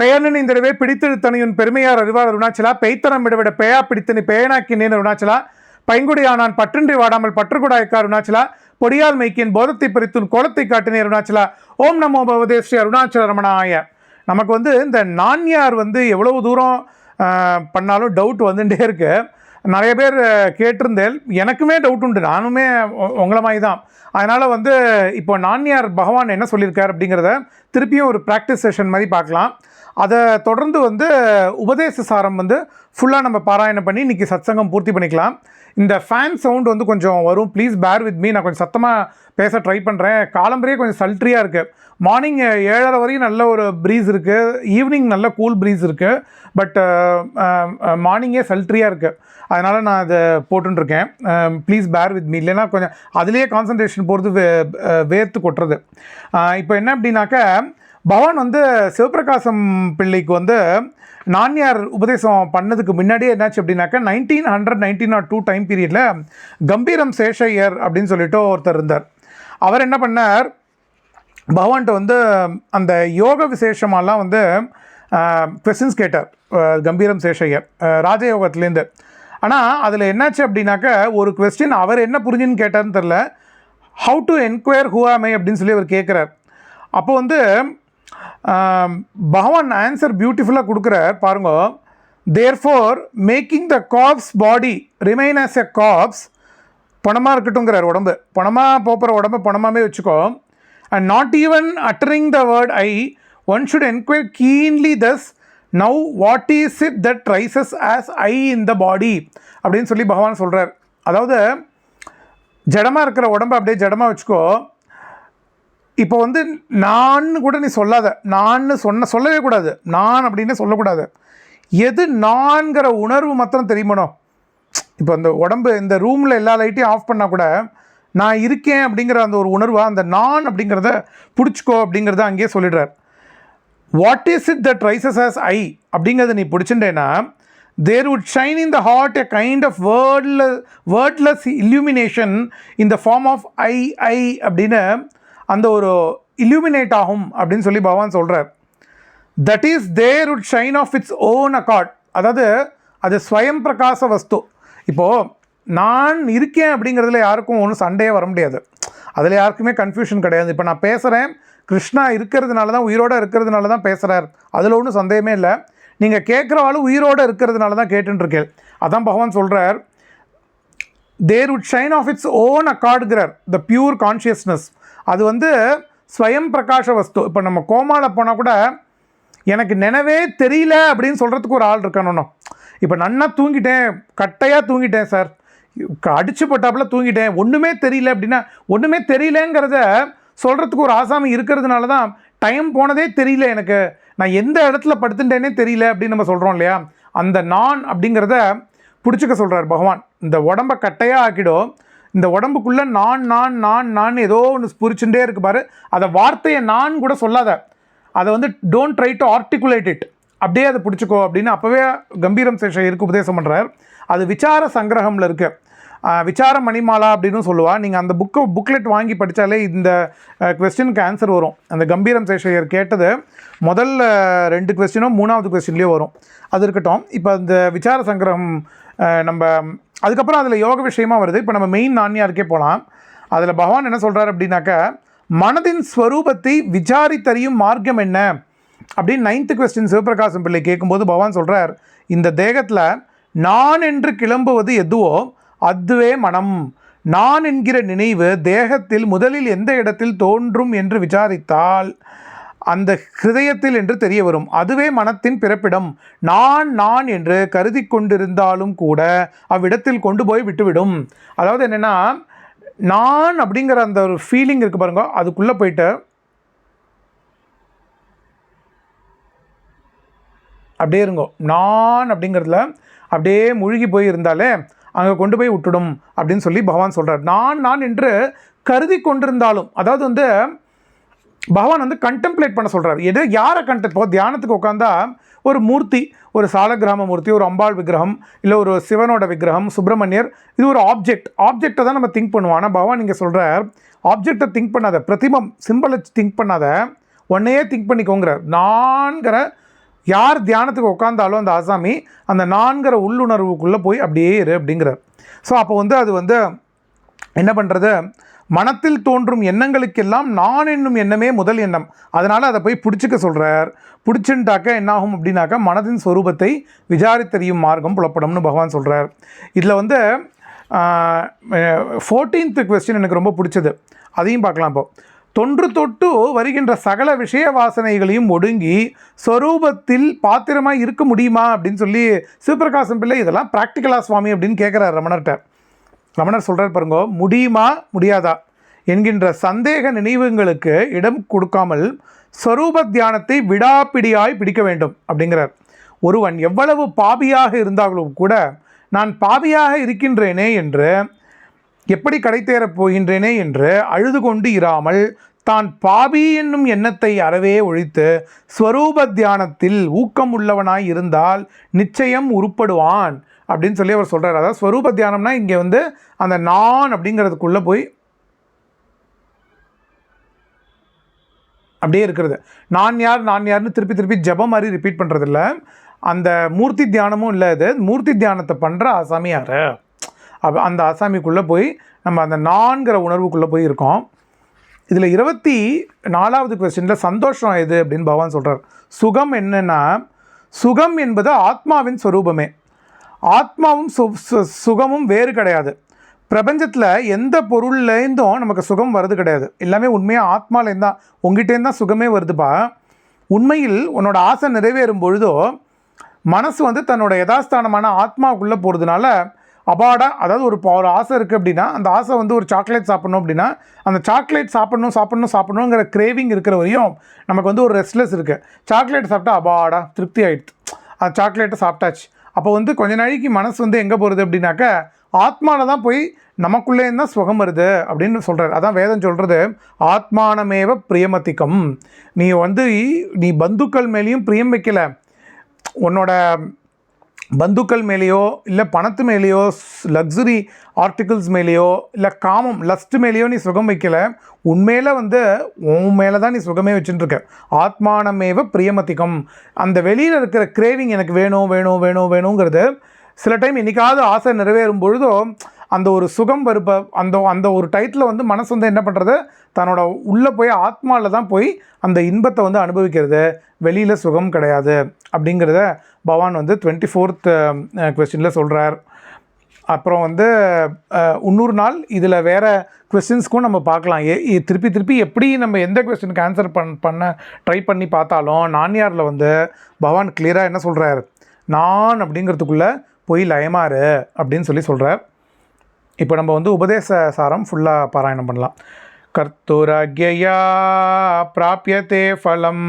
பெயர்னின் இந்தடவே பிடித்திருத்தனையுன் பெருமையார் அறிவார் அருணாச்சலா பெய்த்தனம் விடவிட பேயா பிடித்தனி பேயனாக்கினேன் அருணாச்சலா பைங்குடியானான் பற்றின்றி வாடாமல் பற்றுக்குடாய்க்கா அருணாச்சலா பொடியால் மைக்கின் போதத்தை பிரித்துன் கோலத்தை காட்டினே அருணாச்சலா ஓம் நமோ பவதே ஸ்ரீ அருணாச்சல ரமணாய. நமக்கு வந்து இந்த நான்யார் வந்து எவ்வளவு தூரம் பண்ணாலும் டவுட் வந்துட்டே இருக்கு. நிறைய பேர் கேட்டிருந்தேன் எனக்குமே டவுட் உண்டு. நானுமே உங்களை மாதிரி தான் அதனால் வந்து இப்போ நான்யார் பகவான் என்ன சொல்லியிருக்கார் அப்படிங்கிறத திருப்பியும் ஒரு ப்ராக்டிஸ் செஷன் மாதிரி பார்க்கலாம். அதை தொடர்ந்து வந்து உபதேச சாரம் வந்து ஃபுல்லாக நம்ம பாராயணம் பண்ணி இன்றைக்கி சத்சங்கம் பூர்த்தி பண்ணிக்கலாம். இந்த ஃபேன் சவுண்ட் வந்து கொஞ்சம் வரும். ப்ளீஸ் பேர் வித் மீ நான் கொஞ்சம் சத்தமாக பேச ட்ரை பண்ணுறேன் காலம்பரையே கொஞ்சம் சல்ட்ரியாக இருக்குது மார்னிங் ஏழரை வரையும் நல்ல ஒரு ப்ரீஸ் இருக்குது ஈவினிங் நல்ல கூல் ப்ரீஸ் இருக்குது பட் மார்னிங்கே சல்ட்ரியாக இருக்குது அதனால் நான் அதை போட்டுருக்கேன் please um, bear with me இல்லைன்னா கொஞ்சம் அதுலேயே கான்சன்ட்ரேஷன் போகிறது வே uh, வேர்த்து கொட்டுறது. Uh, இப்போ என்ன அப்படின்னாக்கா பவான் வந்து சிவபிரகாசம் பிள்ளைக்கு வந்து நான்யார் உபதேசம் பண்ணதுக்கு முன்னாடியே என்னாச்சு அப்படின்னாக்கா nineteen hundred nineteen not two time பீரியடில் கம்பீரம் சேஷையர் அப்படின்னு சொல்லிட்டு ஒருத்தர் இருந்தார். அவர் என்ன பண்ணார்? பகவான்கிட்ட வந்து அந்த யோக விசேஷமெல்லாம் வந்து கொஸ்டின்ஸ் கேட்டார். கம்பீரம் சேஷையர் ராஜயோகத்துலேருந்து ஆனால் அதில் என்னாச்சு அப்படின்னாக்கா ஒரு கொஸ்டின் அவர் என்ன புரிஞ்சுன்னு கேட்டார்னு தெரில ஹவு டு என்கொயர் ஹூ ஆமை அப்படின்னு சொல்லி அவர் கேட்குறார் அப்போ வந்து பகவான் ஆன்சர் பியூட்டிஃபுல்லாக கொடுக்குறார் பாருங்க. Therefore making the corpse body remain as a corpse பணமாக இருக்கட்டுங்கிறார் உடம்பு. பணமாக போகிற உடம்பு பணமாகவே வச்சுக்கோ. And not even uttering the word I one should enquire keenly thus now what is it that rises as I in the body அப்படின்னு சொல்லி பகவான் சொல்கிறார் அதாவது ஜடமாக இருக்கிற உடம்பை அப்படியே ஜடமாக வச்சுக்கோ. இப்போ வந்து நான் கூட நீ சொல்லாத. நான் சொன்ன சொல்லவே கூடாது. நான் அப்படின்னு சொல்லக்கூடாது. எது நான்கிற உணர்வு மாத்திரம் தெரியுமணும் இப்போ அந்த உடம்பு இந்த ரூமில் எல்லா லைட்டையும் ஆஃப் பண்ணால் கூட நான் இருக்கேன் அப்படிங்கிற அந்த ஒரு உணர்வாக அந்த நான் அப்படிங்கிறத பிடிச்சிக்கோ அப்படிங்கிறத அங்கேயே சொல்லிடுறார். What is it that rises as I அப்படிங்கிறத நீ பிடிச்சிட்டேன்னா there would shine in the heart a kind of வேர்ட்ல wordless illumination in the form of I I அப்படின்னு அந்த ஒரு இல்யூமினேட் ஆகும் அப்படின்னு சொல்லி பகவான் சொல்கிறார் that is there would shine of its own accord அதாவது அது ஸ்வயம் பிரகாச வஸ்து. இப்போது நான் இருக்கேன் அப்படிங்கிறதுல யாருக்கும் ஒன்றும் சண்டையே வர முடியாது. அதில் யாருக்குமே கன்ஃபியூஷன் கிடையாது. இப்போ நான் பேசுகிறேன் கிருஷ்ணா இருக்கிறதுனால தான் உயிரோடு இருக்கிறதுனால தான் பேசுகிறார் அதில் ஒன்றும் சந்தேகமே இல்லை. நீங்கள் கேட்குறவாளும் உயிரோடு இருக்கிறதுனால தான் கேட்டுருக்கேன் அதான் பகவான் சொல்கிறார் there would shine of its own அக்கார்டுங்கிறார் the pure consciousness அது வந்து ஸ்வயம் பிரகாஷ வஸ்து. இப்போ நம்ம கோமாவில் போனால் கூட எனக்கு நினைவே தெரியல அப்படின்னு சொல்கிறதுக்கு ஒரு ஆள் இருக்கணும் இப்போ நன்னா தூங்கிட்டேன் கட்டையாக தூங்கிட்டேன் சார். அடிச்சு போட்டாப்புல தூங்கிட்டேன். ஒன்றுமே தெரியல அப்படின்னா ஒன்றுமே தெரியலங்கிறத சொல்கிறதுக்கு ஒரு ஆசாமி இருக்கிறதுனால தான் டைம் போனதே தெரியல எனக்கு. நான் எந்த இடத்துல படுத்துட்டேனே தெரியல அப்படின்னு நம்ம சொல்கிறோம் இல்லையா? அந்த நான் அப்படிங்கிறத பிடிச்சிக்க சொல்கிறார் பகவான். இந்த உடம்ப கட்டையாக ஆக்கிடும். இந்த உடம்புக்குள்ளே நான் நான் நான் நான் ஏதோ ஒன்று புரிச்சுட்டே இருக்கு பாரு. அதை வார்த்தையை நான் கூட சொல்லாத. அதை வந்து don't try to articulate it அப்படியே அதை பிடிச்சிக்கோ அப்படின்னு அப்போவே கம்பீரம் சேஷருக்கு உபதேசம் பண்ணுறார் அது விசார சங்கிரகமில் இருக்குது விசார மணிமாலா அப்படின்னு சொல்லுவா. நீங்கள் அந்த புக்கை புக்லெட் வாங்கி படித்தாலே இந்த கொஸ்டினுக்கு ஆன்சர் வரும். அந்த கம்பீரம் சேஷையர் கேட்டது முதல்ல ரெண்டு கொஸ்டினும் மூணாவது கொஸ்டின்லேயே வரும். அது இருக்கட்டும். இப்போ அந்த விசார சங்கிரகம் நம்ம அதுக்கப்புறம் அதில் யோக விஷயமா வருது. இப்போ நம்ம மெயின் நான்யாருக்கே போகலாம் அதில் பகவான் என்ன சொல்கிறார் அப்படின்னாக்க மனதின் ஸ்வரூபத்தை விசாரித்தறியும் மார்க்கம் என்ன? அப்படின்னு நைன்த்து கொஸ்டின் சிவபிரகாசம் பிள்ளை கேட்கும்போது பகவான் சொல்கிறார் இந்த தேகத்தில் நான் என்று கிளம்புவது எதுவோ அதுவே மனம். நான் என்கிற நினைவு தேகத்தில் முதலில் எந்த இடத்தில் தோன்றும் என்று விசாரித்தால். அந்த ஹிருதயத்தில் என்று தெரிய வரும். அதுவே மனத்தின் பிறப்பிடம். நான் நான் என்று கருதி கொண்டிருந்தாலும் கூட அவ்விடத்தில் கொண்டு போய் விட்டுவிடும். அதாவது என்னென்னா நான் அப்படிங்கிற அந்த ஒரு ஃபீலிங் இருக்குது பாருங்க. அதுக்குள்ளே போயிட்டு அப்படியே இருங்கோ. நான் அப்படிங்கிறதுல அப்படியே மூழ்கி போய் இருந்தாலே அங்கே கொண்டு போய் விட்டுடும் அப்படின்னு சொல்லி பகவான் சொல்கிறார் நான் நான் என்று கருதி கொண்டிருந்தாலும் அதாவது வந்து பகவான் வந்து கண்டெம்ப்ளேட் பண்ண சொல்கிறார் எது யாரை கண்ட இப்போ தியானத்துக்கு உட்காந்தா ஒரு மூர்த்தி ஒரு சாலகிராம மூர்த்தி ஒரு அம்பாள் விக்கிரகம் இல்லை ஒரு சிவனோட விக்கிரகம் சுப்பிரமணியர் இது ஒரு ஆப்ஜெக்ட் ஆப்ஜெக்டை தான் நம்ம திங்க் பண்ணுவோம். ஆனால் பகவான் இங்கே சொல்கிறார் ஆப்ஜெக்டை திங்க் பண்ணாத பிரதிமம் சிம்பிளை திங்க் பண்ணாத உன்னையே திங்க் பண்ணிக்கோங்கிறார். நான்கிற யார் தியானத்துக்கு உட்காந்தாலும் அந்த ஆசாமி அந்த நான்கிற உள்ளுணர்வுக்குள்ளே போய் அப்படியே இரு அப்படிங்கிறார். ஸோ அப்போ வந்து அது வந்து என்ன பண்ணுறது மனத்தில் தோன்றும் எண்ணங்களுக்கெல்லாம் நான் என்னும் எண்ணமே முதல் எண்ணம். அதனால் அதை போய் பிடிச்சிக்க சொல்கிறார் பிடிச்சுட்டாக்க என்னாகும் அப்படின்னாக்கா மனதின் ஸ்வரூபத்தை விசாரித்தறியும் மார்க்கம் புலப்படும்னு பகவான் சொல்கிறார் இதில் வந்து ஃபோர்டீன்த் கொஸ்டின் எனக்கு ரொம்ப பிடிச்சது. அதையும் பார்க்கலாம் இப்போ. தொன்று தொட்டு வருகின்ற சகல விஷய வாசனைகளையும் ஒடுங்கி ஸ்வரூபத்தில் பாத்திரமாக இருக்க முடியுமா அப்படின்னு சொல்லி சிவபிரகாசம் பிள்ளை இதெல்லாம் ப்ராக்டிக்கலா சுவாமி அப்படின்னு கேட்குறாரு ரமணர்கிட்ட ரமணர் சொல்கிறார் பாருங்க முடியுமா? முடியாதா? என்கின்ற சந்தேக நினைவுங்களுக்கு இடம் கொடுக்காமல் ஸ்வரூப தியானத்தை விடாப்பிடியாய் பிடிக்க வேண்டும் அப்படிங்கிறார். ஒருவன் எவ்வளவு பாபியாக இருந்தாலும் கூட நான் பாபியாக இருக்கின்றேனே என்று எப்படி கடைத்தேறப் போகின்றேனே என்று அழுது கொண்டு இராமல் தான் பாபி என்னும் எண்ணத்தை அறவே ஒழித்து ஸ்வரூப தியானத்தில் ஊக்கம் உள்ளவனாய் இருந்தால் நிச்சயம் உருப்படுவான். அப்படின்னு சொல்லி அவர் சொல்கிறார் அதாவது ஸ்வரூப தியானம்னா இங்கே வந்து அந்த நான் அப்படிங்கிறதுக்குள்ளே போய் அப்படியே இருக்கிறது. நான் யார் நான் யார்னு திருப்பி திருப்பி ஜபம் மாதிரி ரிப்பீட் பண்ணுறதில்ல அந்த மூர்த்தி தியானமும் இல்லை இது. மூர்த்தி தியானத்தை பண்ணுற ஆசாமி யார்? அப்போ அந்த ஆசாமிக்குள்ளே போய் நம்ம அந்த நான்கிற உணர்வுக்குள்ளே போய் இருக்கோம். இதில் இருபத்தி நாலாவது கொஸ்டினில் சந்தோஷம் எது அப்படின்னு பகவான் சொல்கிறார் சுகம் என்னென்னா சுகம் என்பது ஆத்மாவின் ஸ்வரூபமே. ஆத்மாவும் சு சு- சுகமும் வேறு கிடையாது. பிரபஞ்சத்தில் எந்த பொருள்லேருந்தும் நமக்கு சுகம் வருது கிடையாது. எல்லாமே உண்மையாக ஆத்மாலேருந்து தான் உங்ககிட்டேருந்து தான் சுகமே வருதுப்பா. உண்மையில் உன்னோட ஆசை நிறைவேறும் பொழுதோ மனசு வந்து தன்னோட யதாஸ்தானமான ஆத்மாவுக்குள்ளே போகிறதுனால அபாடா அதாவது ஒரு ஒரு ஆசை இருக்குது அப்படின்னா அந்த ஆசை வந்து ஒரு சாக்லேட் சாப்பிட்ணும் அப்படின்னா அந்த சாக்லேட் சாப்பிட்ணும் சாப்பிட்ணும் சாப்பிட்ணுங்கிற கிரேவிங் இருக்கிற வரையும் நமக்கு வந்து ஒரு ரெஸ்ட்லெஸ் இருக்குது சாக்லேட் சாப்பிட்டா அபாடா திருப்தி ஆகிடுது அந்த சாக்லேட்டை சாப்பிட்டாச்சு. அப்போ வந்து கொஞ்ச நாளைக்கு மனசு வந்து எங்கே போகிறது அப்படின்னாக்க ஆத்மாவில் தான் போய் நமக்குள்ளேருந்து தான் சுகம் வருது அப்படின்னு சொல்கிறார் அதான் வேதம் சொல்கிறது ஆத்மானமேவ பிரியமத்திக்கம் நீ வந்து நீ பந்துக்கள் மேலேயும் பிரியம் வைக்கலை. உன்னோட பந்துக்கள் மேலேயோ இல்லை பணத்து மேலேயோ லக்ஸுரி ஆர்டிகிள்ஸ் மேலேயோ இல்லை காமம் லஸ்ட் மேலேயோ நீ சுகம் வைக்கல. உண்மையில் வந்து உன் மேலே தான் நீ சுகமே வச்சுட்டுருக்க ஆத்மானமேவ பிரியமதிகம். அந்த வெளியில் இருக்கிற கிரேவிங் எனக்கு வேணும் வேணும் வேணும் வேணுங்கிறது சில டைம் என்றைக்காவது ஆசை நிறைவேறும் பொழுதோ அந்த ஒரு சுகம் வருப்ப அந்த அந்த ஒரு டைத்தில் வந்து மனசு வந்து என்ன பண்ணுறது தன்னோட உள்ளே போய் ஆத்மாவில் தான் போய் அந்த இன்பத்தை வந்து அனுபவிக்கிறது. வெளியில் சுகம் கிடையாது. அப்படிங்கிறத பவான் வந்து டுவெண்ட்டி ஃபோர்த் கொஸ்டினில் சொல்கிறார் அப்புறம் வந்து இன்னொரு நாள் இதில் வேறு கொஸ்டின்ஸ்க்கும் நம்ம பார்க்கலாம். ஏ திருப்பி திருப்பி எப்படி நம்ம எந்த கொஸ்டினுக்கு ஆன்சர் பண் பண்ண ட்ரை பண்ணி பார்த்தாலும் நான்யாரில் வந்து பவான் கிளியராக என்ன சொல்கிறார் நான் அப்படிங்கிறதுக்குள்ளே போய் லயமாறு அப்படின்னு சொல்லி சொல்கிறார் இப்போ நம்ம வந்து உபதேச சாரம் ஃபுல்லாக பாராயணம் பண்ணலாம். கர்த்தூராக்யா பிராபியத்தே ஃபலம்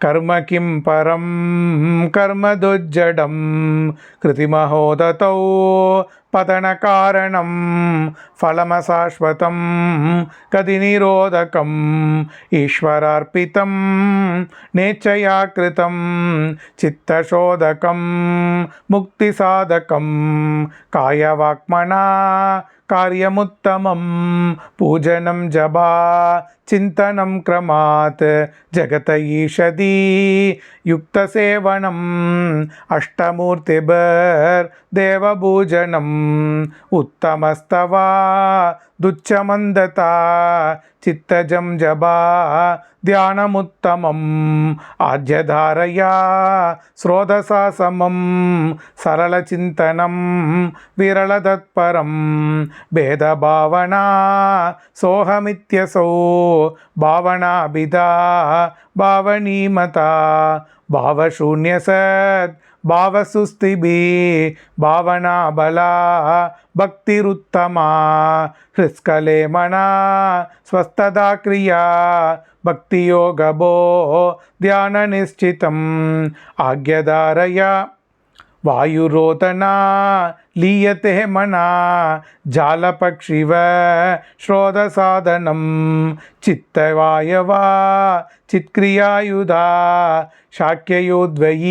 கர்ம கிம் பரம் கர்ம துஜடம் கிருதிமஹோததௌ பதனகாரணம் ஃபலமசாஸ்வதம் கதிநிரோதகம் ஈஸ்வரார்ப்பிதம் நேச்சயா கிருதம் சித்தசோதகம் முக்திசாதகம் காயவாக்மனா कार्यमुत्तमं पूजनं जपा चिन्तनं क्रमात् जगत ईषदी युक्तसेवनम् अष्टमूर्तिभिर्देवपूजनम् उत्तमस्तवा துச்சமந்ததா சித்தஜம் ஜபா தியானமுத்தமம் ஆஜ்யதாரையா ஸ்ரோதசா சமம் சரளச்சிந்தனம் விரளதத்பரம் பேதபாவனா சோகமித்யசோ பாவனாபிதா பாவனீமதா பாவசூன்யசத் ಭಾವಸುಸ್ತಿಭಿ ಭಾವನಾ ಬಲ ಭಕ್ತಿರುತ್ತಮ ಹೃಸ್ಕಲೆ ಮಣ ಸ್ವಸ್ಥದಾ ಕ್ರಿಯಾ ಭಕ್ತಿಯೋಗಭೋ ಧ್ಯಾನ ನಿಶ್ಚಿತಂ ಆಜ್ಞಧಾರಯ ವಾಯುರೋದನ लीयते मना, जालपक्षिव श्रोतसाधनं। चित्तवायवा, चित्क्रियायुधा, शाक्ययोद्वयी,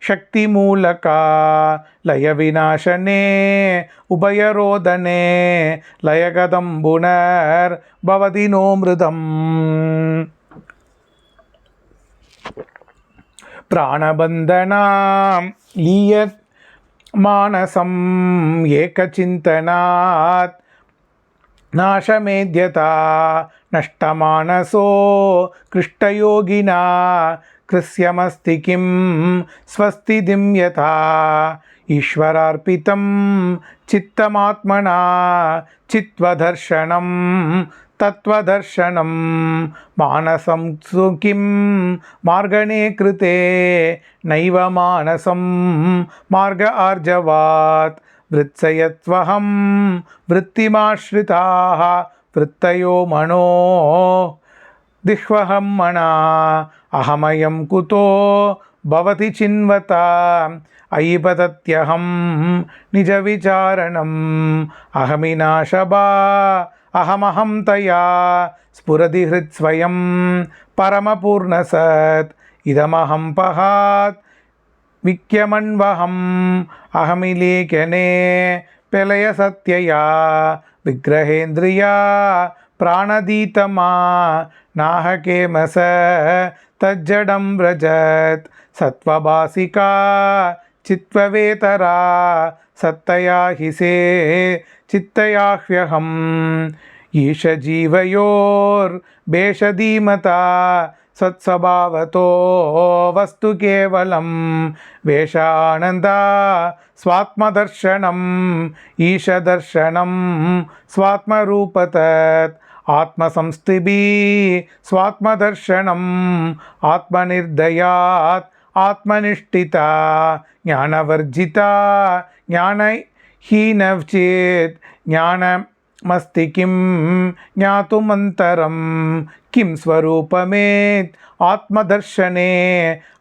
शक्तिमूलका, लयविनाशने, उभयरोदने लयगदं पुनर्भवति नो मृदम्। प्राणबन्धनां लीयत् మానసం ఏకచింతనాత్ నాశమేద్యత నష్టమానసో కృష్టయోగినా కృస్యమస్తి కిం స్వస్తి దిమ్యత ఈశ్వరార్పితం చిత్తమాత్మన చిత్వదర్శనం तत्त्वदर्शनं मानसं सु किं मार्गणे कृते नैव मानसं मार्ग आर्जवात् वृत्सयत्वहं वृत्तिमाश्रिताः वृत्तयो मनो दिह्वहं मना अहमयं कुतो भवति चिन्वता अयि पतत्यहं निजविचारणम् अहमिनाशबा अहमहं तया स्फुरति हृत्स्वयं परमपूर्णसत्। इदमहं पहात् विक्यमन्वहम् अहमिलेखने प्रलयसत्यया विग्रहेन्द्रिया प्राणदीतमा नाहकेमस तज्जडं व्रजत्। सत्त्वभासिका चित्त्ववेतरा सत्तया हि से चित्तयाह्यहम् ईशजीवयोर्भेषधीमता सत्स्वभावतो वस्तु केवलं वेषानन्दा स्वात्मदर्शनम्। ईशदर्शनं स्वात्मरूपतत्। आत्मसंस्थिभिः स्वात्मदर्शनम्। आत्मनिर्दयात्। आत्मनिष्ठिता। ज्ञानवर्जिता। ज्ञानहीनचेत् ज्ञानमस्ति किं ज्ञातुमन्तरं किं स्वरूपमेत् ஆத்மதர்ஷனே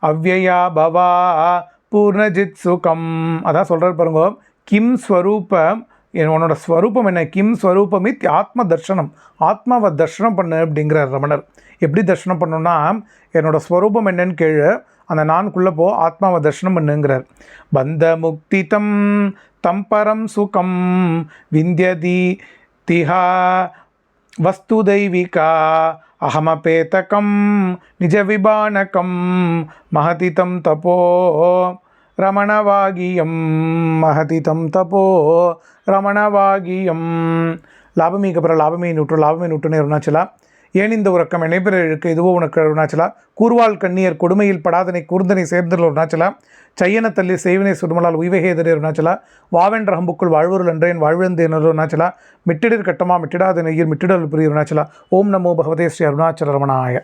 அவ்வயா பவா பூர்ணஜித் சுகம் அதான் சொல்கிறார் பாருங்க கிம் ஸ்வரூபம் என் உன்னோட ஸ்வரூபம் என்ன கிம் ஸ்வரூபமித் ஆத்ம தர்ஷனம் ஆத்மாவை தர்ஷனம் பண்ணு அப்படிங்கிறார் ரமணர் எப்படி தர்ஷனம் பண்ணணும்னா என்னோட ஸ்வரூபம் என்னன்னு கேளு அந்த நான்குள்ளே போ ஆத்மாவை தர்ஷனம் பண்ணுங்கிறார். பந்த முக்திதம் தம்பரம் சுகம் விந்தியதி திஹா வஸ்து தெய்விகா அகமபேதகம் நிஜ விபானகம் மகதிதம் தபோ ரமணவாகியம் மகதிதம் தபோ ரமணவாகியம். லாபமீக்கு அப்புறம் லாபமே நூற்று லாபமே நூற்றுன்னு இருந்துச்சுலாம் ஏன் இந்த உறக்கம்? இணைப்பிற்கு இதுவோ உனக்கு அருணாச்சலா கூர்வாள் கண்ணியர் கொடுமையில் படாதனை கூர்ந்தனை சேர்ந்தல் அருணாச்சலா சையன தள்ளி செய்வினை சுடுமலால் உய்வகேதரே அருணாச்சலா வாவென்ற ஹம்புக்குள் வாழ்வருள் என்றேன் வாழ்வந்தேன் அருணாச்சலா மிட்டிடர் கட்டமா மிட்டிடாத நெய்யில் மிட்டிடல் புரிய அருணாச்சலா ஓம் நமோ பகவதே ஸ்ரீ அருணாச்சல ரமணாய.